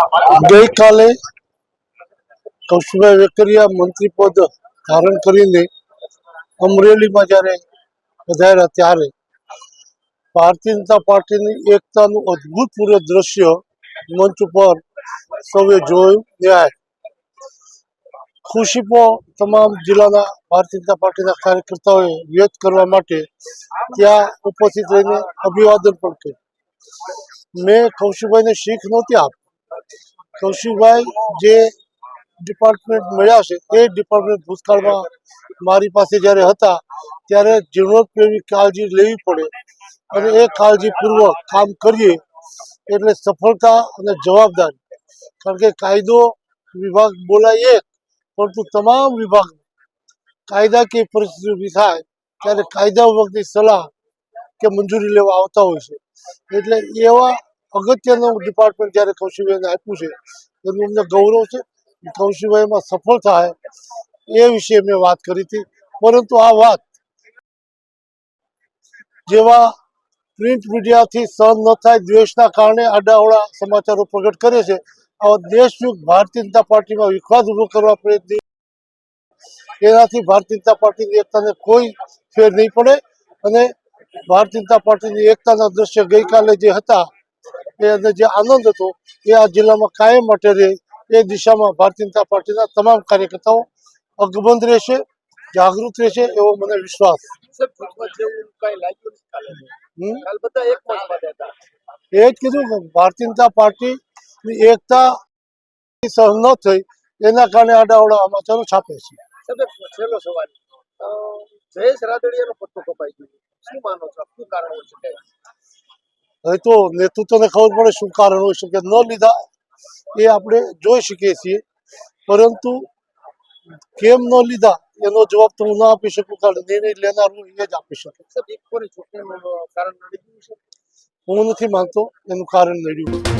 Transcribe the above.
ગઈકાલે કૌશિકભાઈ વેકરિયા મંત્રી પદ ધારણ કરીને અમરેલીમાં જ્યારે પધાર્યા ત્યારે ભારતીય જનતા પાર્ટીની એકતાનું અદ્ભુતપૂર્વ દ્રશ્ય મંચ ઉપર સૌએ જોયું ન્યાય. ખુશીપો તમામ જિલ્લાના ભારતીય જનતા પાર્ટીના કાર્યકર્તાઓએ વ્યક્ત કરવા માટે ત્યાં ઉપસ્થિત રહીને અભિવાદન પણ કર્યું. મેં કૌશિકભાઈને શીખ નહોતી આપી. કૌશિકભાઈ જે ડિપાર્ટમેન્ટ મળ્યા છે, એ ડિપાર્ટમેન્ટ ભૂતકાળમાં મારી પાસે જ્યારે હતા, ત્યારે જીર્ણોપયોગી કાળજી લેવી પડે અને એ કાળજીપૂર્વક કામ કરીએ એટલે સફળતા અને જવાબદારી. કારણ કે કાયદો વિભાગ બોલાય એક, પરંતુ તમામ વિભાગ કાયદાકીય પરિસ્થિતિ ઊભી થાય, ત્યારે કાયદા વિભાગની સલાહ કે મંજૂરી લેવા આવતા હોય છે. એટલે એવા અગત્યનું ડિપાર્ટમેન્ટ જ્યારે કૌશિકભાઈને આપ્યું છે, એનું અમને ગૌરવ છે કૌશિકભાઈમાં સફળ થાય એ વિશે મેં વાત કરી હતી. પરંતુ આ વાત જેવા પ્રિન્ટ મીડિયાથી સહન ન થાય, દ્વેષના કારણે આડાઅવળા સમાચારો પ્રગટ કરે છે, આવા દેશયુગ ભારતીય જનતા પાર્ટીમાં વિખવાદ ઊભો કરવા પ્રયત્ન એનાથી ભારતીય જનતા પાર્ટીની એકતાને કોઈ ફેર નહીં પડે અને ભારતીય જનતા પાર્ટીની એકતાના દ્રશ્ય ગઈકાલે જે હતા એ જે આનંદ હતો એ આ જિલ્લામાં કાયમ માટે રહે એ દિશામાં ભારતીય જનતા પાર્ટીના તમામ કાર્યકર્તાઓ અકબંધ રહેશે જાગૃત રહેશે એવો મને વિશ્વાસ. એ જ કીધું કે ભારતીય જનતા પાર્ટીની એકતા સહન ન થઈ એના કારણે આડાઅવળા સમાચારો છાપે છે. છેલ્લો સવાલ. જયેશ રાદડિયાનો પત્તો કપાઈ ગયો. શું માનો છો શું કારણ હોય શકે હવે તો નેતૃત્વને ખબર પડે શું કારણ હોઈ શકે ન લીધા એ આપણે જોઈ શકીએ છીએ. પરંતુ કેમ ન લીધા એનો જવાબ તો હું ના આપી શકું કારણ નિર્ણય લેનાર હું એ જ આપી શકે. હું નથી માનતો એનું કારણ નડ્યું.